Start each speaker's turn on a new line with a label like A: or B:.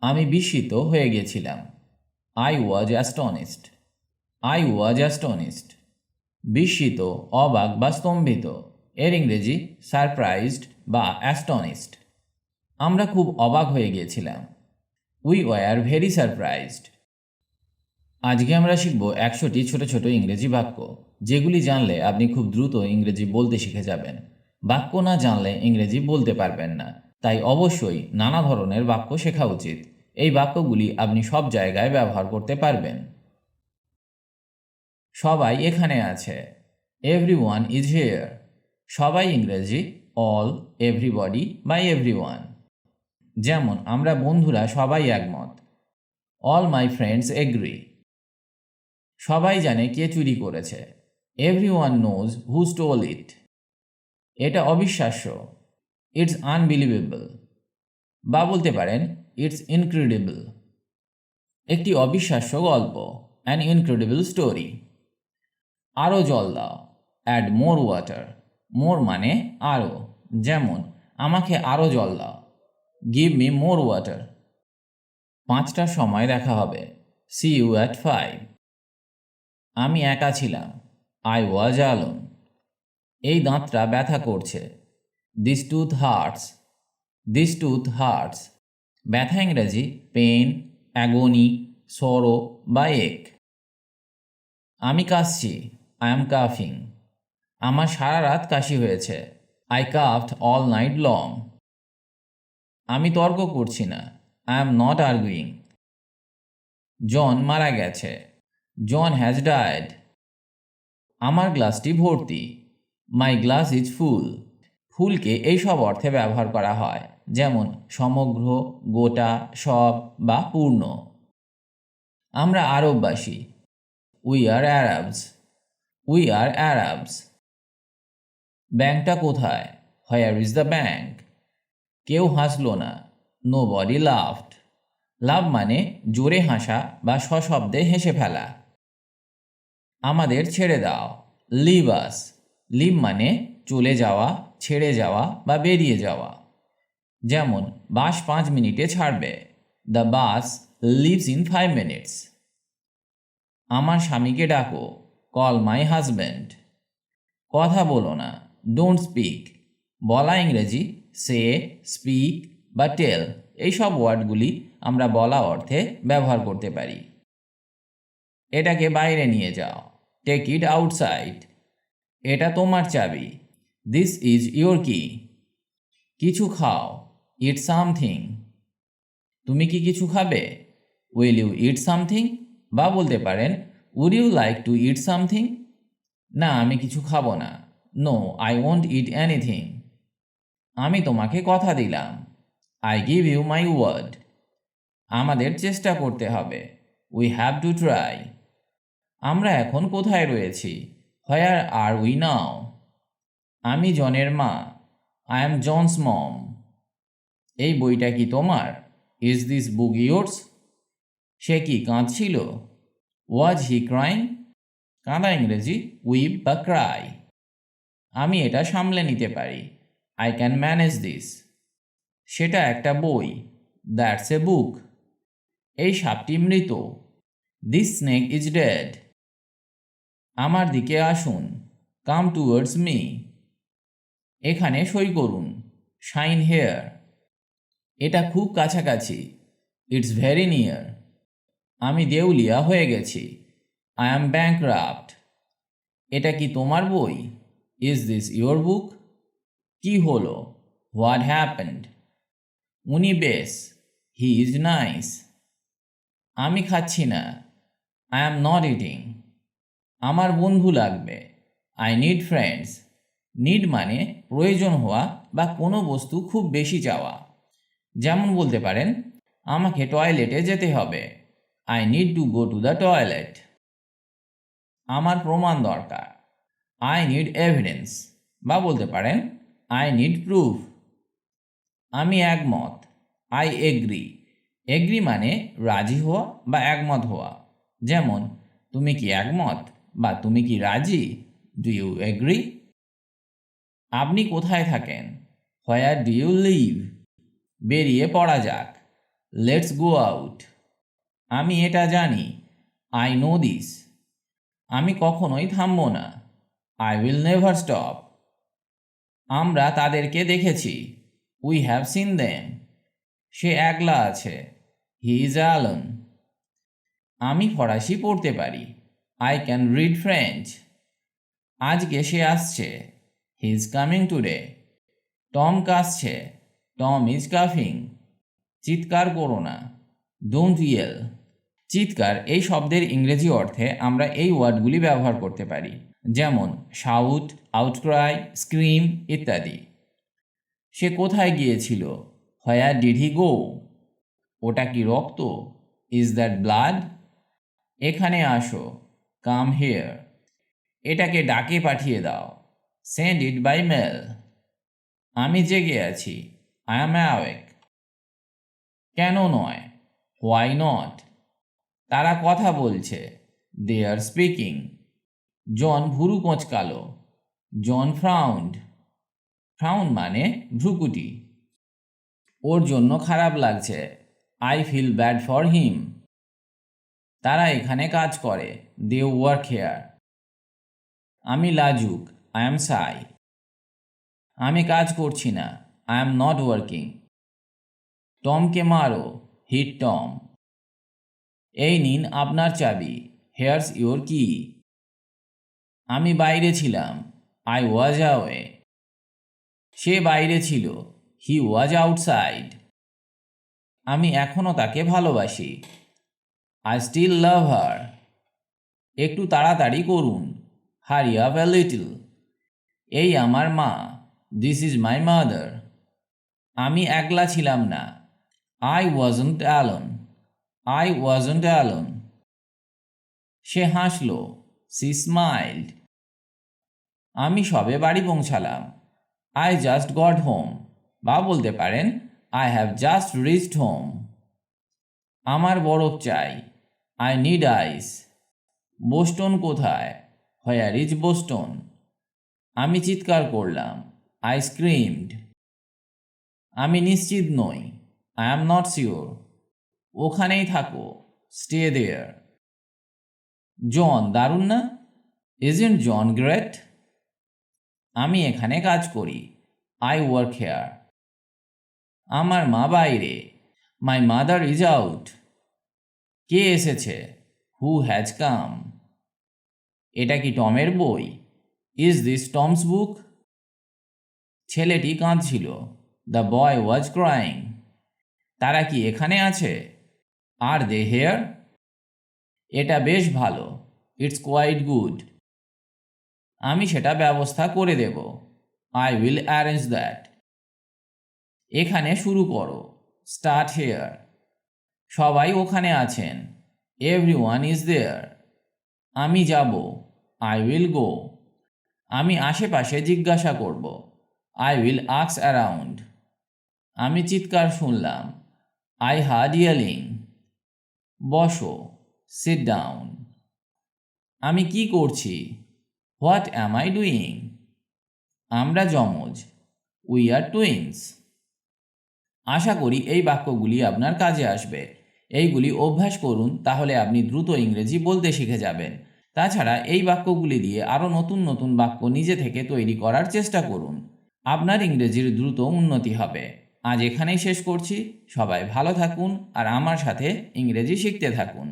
A: আমি বিস্মিত হয়ে গেছিলাম। I was astonished I was astonished বিস্মিত, অবাক বা স্তম্ভিত, এর ইংরেজি সারপ্রাইজড বা অ্যাস্টনিস্ট আমরা খুব অবাক হয়ে গিয়েছিলাম উই ওয়ার ভেরি সারপ্রাইজড আজকে আমরা শিখব একশোটি ছোট ছোট ইংরেজি বাক্য, যেগুলি জানলে আপনি খুব দ্রুত ইংরেজি বলতে শিখে যাবেন। বাক্য না জানলে ইংরেজি বলতে পারবেন না। তাই অবশ্যই নানা ধরনের বাক্য শেখা উচিত। এই বাক্যগুলি আপনি সব জায়গায় ব্যবহার করতে পারবেন। সবাই এখানে আছে। এভরি ওয়ান ইজ হিয়ার সবাই ইংরেজি। অল এভরিবডি বা এভরি ওয়ান যেমন, আমরা বন্ধুরা সবাই একমত। অল মাই ফ্রেন্ডস এগ্রি সবাই জানে কে চুরি করেছে। Every one knows who stole it এটা অবিশ্বাস্য। ইটস আনবিলিভেবল বা বলতে পারেন ইটস ইনক্রেডিবল একটি অবিশ্বাস্য গল্প অ্যান ইনক্রেডিবল স্টোরি আরও জল দাও অ্যাড মোর ওয়াটার মোর মানে আরও, যেমন, আমাকে আরও জল দাও গিভ মি মোর ওয়াটার পাঁচটার সময় দেখা হবে সি ইউ অ্যাট ফাইভ আমি একা ছিলাম আই ওয়াজ আলোন এই দাঁতটা ব্যথা করছে this tooth hurts this tooth hurts ব্যথা ইংরেজি পেন অ্যাগোনি সরো বা এক আমি কাশছি আই এম কাফিং আমার সারা রাত কাশি হয়েছে I coughed all night long আমি তর্ক করছি না I am not arguing John মারা গেছে জন হ্যাজ ডায়েড আমার গ্লাসটি ভর্তি মাই গ্লাস ইজ ফুল ফুলকে এইসব অর্থে ব্যবহার করা হয়, যেমন সমগ্র, গোটা, সব বা পূর্ণ। আমরা আরববাসী। উই আর অ্যারাবস উই আর অ্যারাবস ব্যাংকটা কোথায়? হোয়ার ইজ দ্য ব্যাংক কেউ হাসলো না। নো বডি লাভড লাভ মানে জোরে হাসা বা সশব্দে হেসে ফেলা। আমাদের ছেড়ে দাও। লিভ আস লিভ মানে চলে যাওয়া ছেড়ে যাওয়া বা বেরিয়ে যাওয়া। যেমন, বাস পাঁচ মিনিটে ছাড়বে। The bus leaves in five minutes আমার স্বামীকে ডাকো। কল মাই হাজব্যান্ড কথা বলো না। ডোন্ট স্পিক বলা ইংরেজি। সে স্পিক বা টেল এইসব ওয়ার্ডগুলি আমরা বলা অর্থে ব্যবহার করতে পারি। এটাকে বাইরে নিয়ে যাও। টেক ইট আউটসাইড এটা তোমার চাবি। দিস ইজ ইয়োর কি কিছু খাও। ইট সামথিং তুমি কি কিছু খাবে? উইল ইউ ইট সামথিং বা বলতে পারেন would you like to eat something না, আমি কিছু খাব না। No I won't eat anything আমি তোমাকে কথা দিলাম। I give you my word আমাদের চেষ্টা করতে হবে। উই হ্যাভ টু ট্রাই আমরা এখন কোথায় রয়েছি? হোয়ার আর উই নাও আমি জনের মা। আই এম জনস মম এই বইটা কি তোমার? ইজ দিস বুক ইয়োর্স সে কি কাঁদছিল? ওয়াজ হি ক্রাইং কাঁদা ইংরেজি উইপ বা ক্রাই আমি এটা সামলে নিতে পারি। আই ক্যান ম্যানেজ দিস সেটা একটা বই। দ্যাটস এ বুক এই সাপটি মৃত। দিস স্নেক ইজ ডেড আমার দিকে আসুন। কাম টুয়ার্ডস মি এখানে সই করুন। শাইন হেয়ার এটা খুব কাছাকাছি। ইটস ভেরি নিয়ার আমি দেউলিয়া হয়ে গেছি। আই অ্যাম ব্যাংক্রাফট এটা কি তোমার বই? ইজ দিস ইয়োর বুক কি হলো? হোয়াট হ্যাপেন্ড উনি বেশ। হি ইজ নাইস আমি খাচ্ছি না। আই অ্যাম নট ইটিং আমার বন্ধু লাগবে। আই নিড ফ্রেন্ডস নিড মানে প্রয়োজন হওয়া বা কোনো বস্তু খুব বেশি চাওয়া। যেমন বলতে পারেন, আমাকে টয়লেটে যেতে হবে। I need to go to the toilet আমার প্রমাণ দরকার। আই নিড এভিডেন্স বা বলতে পারেন আই নিড প্রুফ আমি একমত। আই এগ্রি এগ্রি মানে রাজি হওয়া বা একমত হওয়া। যেমন, তুমি কি একমত? বা তুমি কি রাজি? ডু ইউ এগ্রি আপনি কোথায় থাকেন? হোয়ার ডু ইউ লিভ বেরিয়ে পড়া যাক। লেটস গো আউট আমি এটা জানি। আই নো দিস আমি কখনোই থামব না। আই উইল নেভার স্টপ আমরা তাদেরকে দেখেছি। উই হ্যাভ সিন দেম সে একলা আছে। হি ইজ অ্যালন আমি ফরাসি পড়তে পারি। আই ক্যান রিড ফ্রেঞ্চ আজকে সে আসছে। He is coming today Tom কাশছে। Tom is কাফিং চিৎকার করো না। ডোন্ট ইয়েল চিৎকার এই শব্দের ইংরেজি অর্থে আমরা এই ওয়ার্ডগুলি ব্যবহার করতে পারি। যেমন শাউট আউটক্রাই স্ক্রিম ইত্যাদি। সে কোথায় গিয়েছিল? হোয়ার ডিড হি গো ওটা কি রক্ত? ইজ দ্যাট ব্লাড এখানে আসো। কাম হিয়ার এটাকে ডাকে পাঠিয়ে দাও। সেন্ড ইট বাই মেল আমি জেগে আছি। আই অ্যাম অ্যাওয়েক কেন নয়? হোয়াই নট তারা কথা বলছে। দে আর স্পিকিং জন ভুরু কোঁচকালো জন ফ্রাউন্ড ফ্রাউন্ড মানে ভ্রুকুটি। ওর জন্য খারাপ লাগছে। I feel bad for him তারা এখানে কাজ করে। দে ওয়ার্ক হেয়ার আমি লাজুক। আই এম সাই আমি কাজ করছি না। আই এম নট ওয়ার্কিং টমকে মারো, হিট টম। এই নিন আপনার চাবি। হেয়ার্স ইওর কি আমি বাইরে ছিলাম। আই ওয়াজ আওয়ে সে বাইরে ছিল। হি ওয়াজ আউটসাইড আমি এখনও তাকে ভালোবাসি। আই স্টিল লাভ হার একটু তাড়াতাড়ি করুন। হারি আপ লিটল এই আমার মা দিস ইজ মাই মাদার আমি একলা ছিলাম না। I wasn't alone I wasn't alone সে হাসল সি স্মাইল্ড আমি সবে বাড়ি পৌঁছালাম। আই জাস্ট গট হোম বা বলতে পারেন I have just reached home আমার বরফ চাই। আই নিড আইস বোস্টন কোথায়? হোয়ার ইজ বোস্টন আমি চিৎকার করলাম আই স্ক্রিমড আমি নিশ্চিত নই আই অ্যাম নট শিওর ওখানেই থাকো স্টে দেয়ার জন দারুণ না? ইজেন্ট জন গ্রেট আমি এখানে কাজ করি আই ওয়ার্ক হেয়ার আমার মা বাইরে মাই মাদার ইজ আউট কে এসেছে? হু হ্যাজ কাম এটা কি টমের বই? ইজ দিস টমস বুক ছেলেটি কাঁদছিল। দ্য বয় ওয়াজ ক্রাইং তারা কি এখানে আছে? আর দে হেয়ার এটা বেশ ভালো। ইটস কোয়াইট গুড আমি সেটা ব্যবস্থা করে দেব। আই উইল অ্যারেঞ্জ দ্যাট এখানে শুরু করো। স্টার্ট হেয়ার সবাই ওখানে আছেন। এভরি ওয়ান ইজ দেয়ার আমি যাব। আই উইল গো আমি আশেপাশে জিজ্ঞাসা করব। আই উইল আক্স অ্যারাউন্ড আমি চিৎকার শুনলাম। আই হার্ড ইয়েলিং বসো সিট ডাউন আমি কি করছি? হোয়াট অ্যাম আই ডুইং আমরা যমজ। উই আর টুইন্স আশা করি এই বাক্যগুলি আপনার কাজে আসবে। এইগুলি অভ্যাস করুন, তাহলে আপনি দ্রুত ইংরেজি বলতে শিখে যাবেন। তাছাড়া এই বাক্যগুলি দিয়ে আরও নতুন নতুন বাক্য নিজে থেকে তৈরি করার চেষ্টা করুন। আপনার ইংরেজির দ্রুত উন্নতি হবে। আজ এখানেই শেষ করছি। সবাই ভালো থাকুন আর আমার সাথে ইংরেজি শিখতে থাকুন।